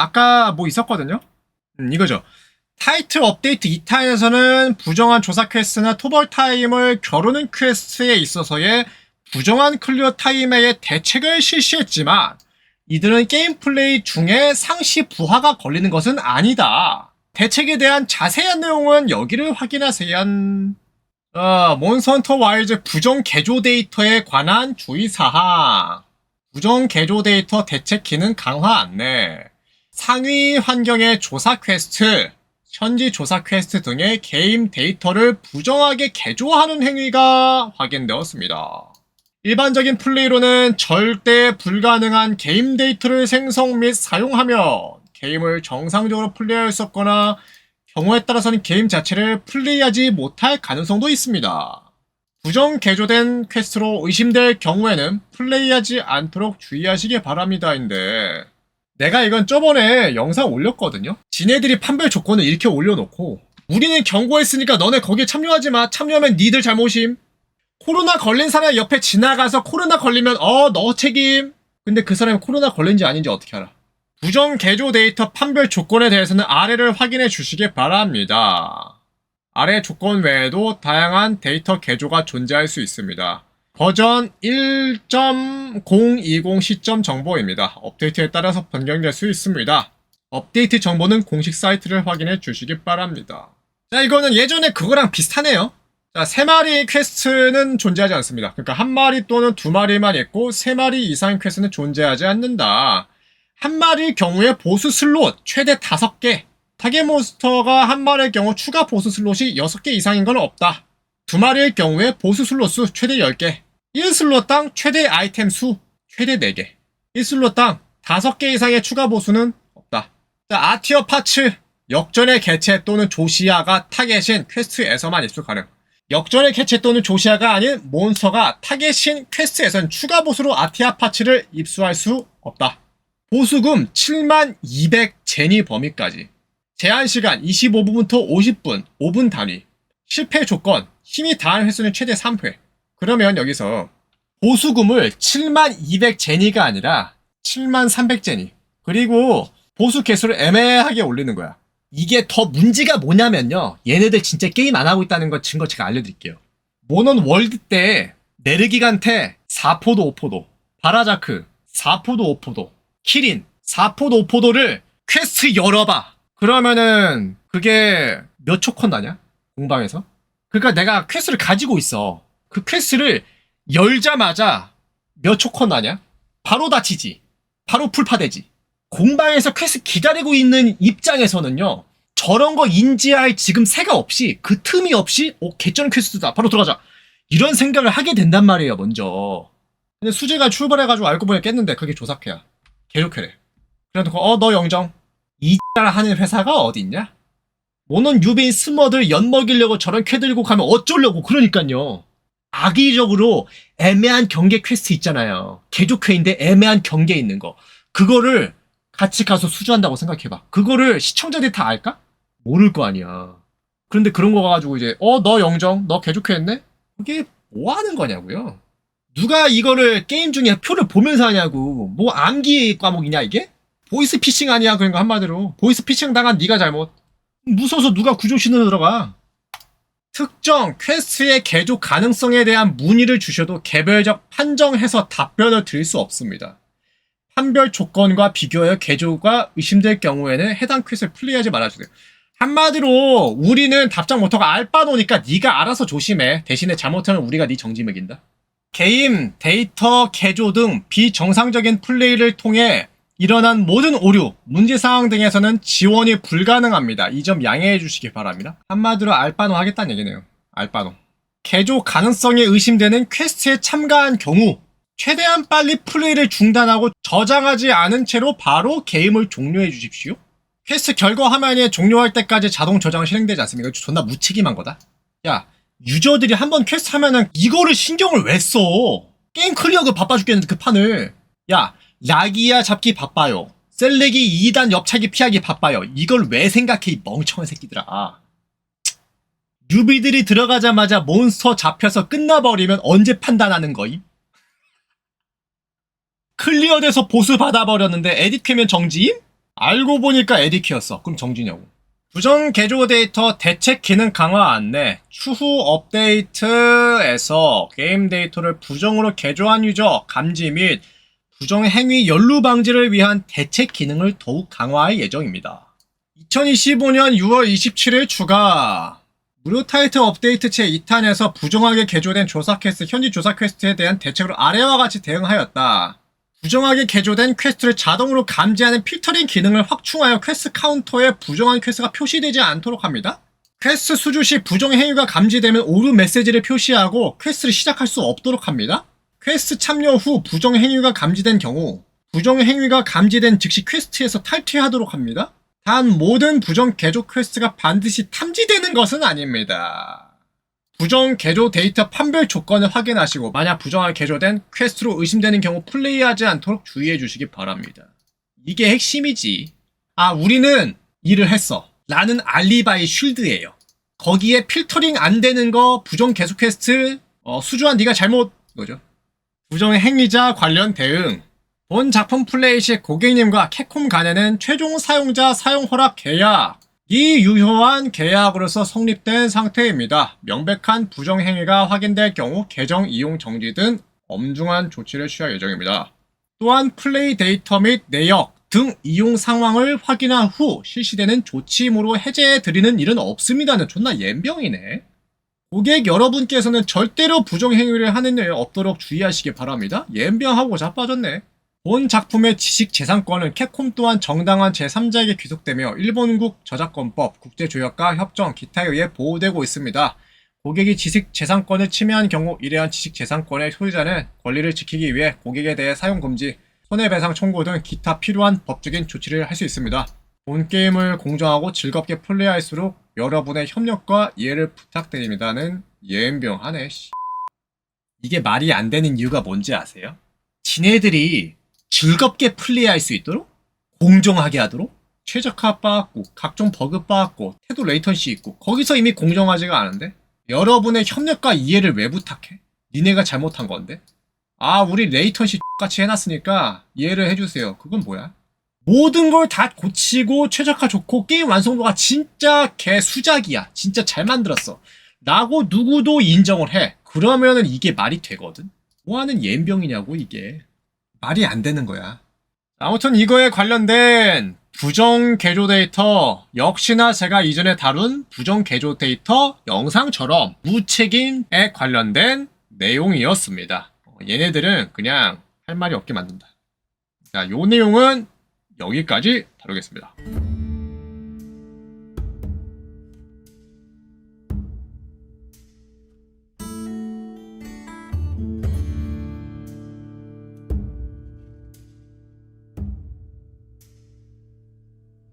아까 뭐 있었거든요? 음, 이거죠. 타이틀 업데이트 2탄에서는 부정한 조사 퀘스트나 토벌 타임을 겨루는 퀘스트에 있어서의 부정한 클리어 타임에 대책을 실시했지만 이들은 게임 플레이 중에 상시 부하가 걸리는 것은 아니다. 대책에 대한 자세한 내용은 여기를 확인하세요. 어, 몬스터헌터 와일즈 부정 개조 데이터에 관한 주의사항. 부정 개조 데이터 대책 기능 강화 안내. 상위 환경의 조사 퀘스트, 현지 조사 퀘스트 등의 게임 데이터를 부정하게 개조하는 행위가 확인되었습니다. 일반적인 플레이로는 절대 불가능한 게임 데이터를 생성 및 사용하며 게임을 정상적으로 플레이할 수 없거나 경우에 따라서는 게임 자체를 플레이하지 못할 가능성도 있습니다. 부정 개조된 퀘스트로 의심될 경우에는 플레이하지 않도록 주의하시기 바랍니다인데 내가 이건 저번에 영상 올렸거든요. 지네들이 판별 조건을 이렇게 올려놓고 우리는 경고했으니까 너네 거기에 참여하지 마. 참여하면 니들 잘못임. 코로나 걸린 사람 옆에 지나가서 코로나 걸리면 어 너 책임. 근데 그 사람이 코로나 걸린지 아닌지 어떻게 알아? 부정 개조 데이터 판별 조건에 대해서는 아래를 확인해 주시기 바랍니다. 아래 조건 외에도 다양한 데이터 개조가 존재할 수 있습니다. 버전 1.020 시점 정보입니다. 업데이트에 따라서 변경될 수 있습니다. 업데이트 정보는 공식 사이트를 확인해 주시기 바랍니다. 자, 이거는 예전에 그거랑 비슷하네요. 자, 세 마리 퀘스트는 존재하지 않습니다. 그러니까 한 마리 또는 두 마리만 있고 세 마리 이상의 퀘스트는 존재하지 않는다. 한 마리의 경우에 보스 슬롯 최대 다섯 개. 타겟 몬스터가 한 마리의 경우 추가 보스 슬롯이 여섯 개 이상인 건 없다. 두 마리의 경우에 보스 슬롯 수 최대 10개. 1슬롯당 최대 아이템 수 최대 4개. 1슬롯당 5개 이상의 추가 보수는 없다. 자, 아티어 파츠. 역전의 개체 또는 조시아가 타겟인 퀘스트에서만 입수 가능. 역전의 개체 또는 조시아가 아닌 몬스터가 타겟인 퀘스트에선 추가 보수로 아티아 파츠를 입수할 수 없다. 보수금 7만 200 제니 범위까지. 제한 시간 25분부터 50분, 5분 단위. 실패 조건, 힘이 다한 횟수는 최대 3회. 그러면 여기서 보수금을 7만 200 제니가 아니라 7만 300 제니. 그리고 보수 개수를 애매하게 올리는 거야. 이게 더 문제가 뭐냐면요. 얘네들 진짜 게임 안 하고 있다는 거 증거 제가 알려드릴게요. 모넌 월드 때 네르기간테 4포도 5포도, 바라자크 4포도 5포도, 키린 4포도 5포도를 퀘스트 열어봐. 그러면은 그게 몇 초컨 나냐? 공방에서? 그러니까 내가 퀘스트를 가지고 있어. 그 퀘스트를 열자마자 몇 초컨 나냐? 바로 다치지. 바로 풀파되지. 공방에서 퀘스트 기다리고 있는 입장에서는요. 저런 거 인지할 지금 새가 없이 그 틈이 없이 어 개쩌는 퀘스트다. 바로 들어가자. 이런 생각을 하게 된단 말이에요. 먼저. 근데 수재가 출발해가지고 알고 보니 깼는데 그게 조사회야. 개조회래. 그래놓고 어너 영정. 이 하는 회사가 있냐? 모넌 유빈 스머들 엿먹이려고 저런 쾌 들고 가면 어쩌려고 그러니까요. 악의적으로 애매한 경계 퀘스트 있잖아요. 개조쾌인데 애매한 경계 있는 거. 그거를 같이 가서 수주한다고 생각해봐. 그거를 시청자들이 다 알까? 모를 거 아니야. 그런데 그런 거 가지고 이제 어 너 영정 너 개조쾌 했네? 그게 뭐 하는 거냐고요. 누가 이거를 게임 중에 표를 보면서 하냐고. 뭐 암기 과목이냐 이게? 보이스 피싱 아니야 그런 거 한마디로. 보이스 피싱 당한 네가 잘못. 무서워서 누가 구조 신으로 들어가. 특정 퀘스트의 개조 가능성에 대한 문의를 주셔도 개별적 판정해서 답변을 드릴 수 없습니다. 판별 조건과 비교하여 개조가 의심될 경우에는 해당 퀘스트를 플레이하지 말아주세요. 한마디로 우리는 답장 못하고 알바노니까 네가 알아서 조심해. 대신에 잘못하면 우리가 네 정지 매긴다. 게임, 데이터, 개조 등 비정상적인 플레이를 통해 일어난 모든 오류, 문제사항 등에서는 지원이 불가능합니다. 이 점 양해해 주시기 바랍니다. 한마디로 알바노 하겠다는 얘기네요. 알바노. 개조 가능성이 의심되는 퀘스트에 참가한 경우 최대한 빨리 플레이를 중단하고 저장하지 않은 채로 바로 게임을 종료해 주십시오. 퀘스트 결과 화면이 종료할 때까지 자동 저장 실행되지 않습니까? 존나 무책임한 거다. 야, 유저들이 한번 퀘스트 하면은 이거를 신경을 왜 써? 게임 클리어가 바빠 죽겠는데 그 판을. 야, 라기야 잡기 바빠요. 셀렉이 2단 옆차기 피하기 바빠요. 이걸 왜 생각해 이 멍청한 새끼들아. 뉴비들이 들어가자마자 몬스터 잡혀서 끝나버리면 언제 판단하는 거임? 클리어돼서 보스 받아버렸는데 에디트면 정지임? 알고 보니까 에디키였어. 그럼 정지냐고. 부정 개조 데이터 대책 기능 강화 안내. 추후 업데이트에서 게임 데이터를 부정으로 개조한 유저 감지 및 부정 행위 연루 방지를 위한 대책 기능을 더욱 강화할 예정입니다. 2025년 6월 27일 추가 무료 타이틀 업데이트 체 2탄에서 부정하게 개조된 조사 퀘스트, 현지 조사 퀘스트에 대한 대책으로 아래와 같이 대응하였다. 부정하게 개조된 퀘스트를 자동으로 감지하는 필터링 기능을 확충하여 퀘스트 카운터에 부정한 퀘스트가 표시되지 않도록 합니다. 퀘스트 수주 시 부정 행위가 감지되면 오류 메시지를 표시하고 퀘스트를 시작할 수 없도록 합니다. 퀘스트 참여 후 부정 행위가 감지된 경우 부정 행위가 감지된 즉시 퀘스트에서 탈퇴하도록 합니다. 단 모든 부정 개조 퀘스트가 반드시 탐지되는 것은 아닙니다. 부정 개조 데이터 판별 조건을 확인하시고 만약 부정하게 개조된 퀘스트로 의심되는 경우 플레이하지 않도록 주의해 주시기 바랍니다. 이게 핵심이지. 아, 우리는 일을 했어. 라는 알리바이 쉴드예요. 거기에 필터링 안 되는 거 부정 개조 퀘스트 어, 수주한 네가 잘못 거죠. 부정 행위자 관련 대응. 본 작품 플레이 시 고객님과 캡콤 간에는 최종 사용자 사용 허락 계약 이 유효한 계약으로서 성립된 상태입니다. 명백한 부정 행위가 확인될 경우 계정 이용 정지 등 엄중한 조치를 취할 예정입니다. 또한 플레이 데이터 및 내역 등 이용 상황을 확인한 후 실시되는 조치임으로 해제해 드리는 일은 없습니다는 존나 옌병이네. 고객 여러분께서는 절대로 부정 행위를 하는 일 없도록 주의하시기 바랍니다. 옌병하고 자빠졌네. 본 작품의 지식 재산권은 캡콤 또한 정당한 제3자에게 귀속되며 일본국 저작권법, 국제조약과 협정, 기타에 의해 보호되고 있습니다. 고객이 지식 재산권을 침해한 경우 이러한 지식 재산권의 소유자는 권리를 지키기 위해 고객에 대해 사용 금지, 손해배상 청구 등 기타 필요한 법적인 조치를 할 수 있습니다. 본 게임을 공정하고 즐겁게 플레이할수록 여러분의 협력과 이해를 부탁드립니다는 예은병 하네. 씨. 이게 말이 안 되는 이유가 뭔지 아세요? 지네들이 즐겁게 플레이할 수 있도록 공정하게 하도록 최적화 빠았고 각종 버그 빠았고 태도 레이턴시 있고 거기서 이미 공정하지가 않은데 여러분의 협력과 이해를 왜 부탁해? 니네가 잘못한 건데 아 우리 레이턴시 같이 해놨으니까 이해를 해주세요 그건 뭐야? 모든 걸 다 고치고 최적화 좋고 게임 완성도가 진짜 개 수작이야 진짜 잘 만들었어 라고 누구도 인정을 해 그러면은 이게 말이 되거든 뭐 하는 옌병이냐고 이게 말이 안 되는 거야. 아무튼 이거에 관련된 부정 개조 데이터 역시나 제가 이전에 다룬 부정 개조 데이터 영상처럼 무책임에 관련된 내용이었습니다. 어, 얘네들은 그냥 할 말이 없게 만든다. 자, 요 내용은 여기까지 다루겠습니다.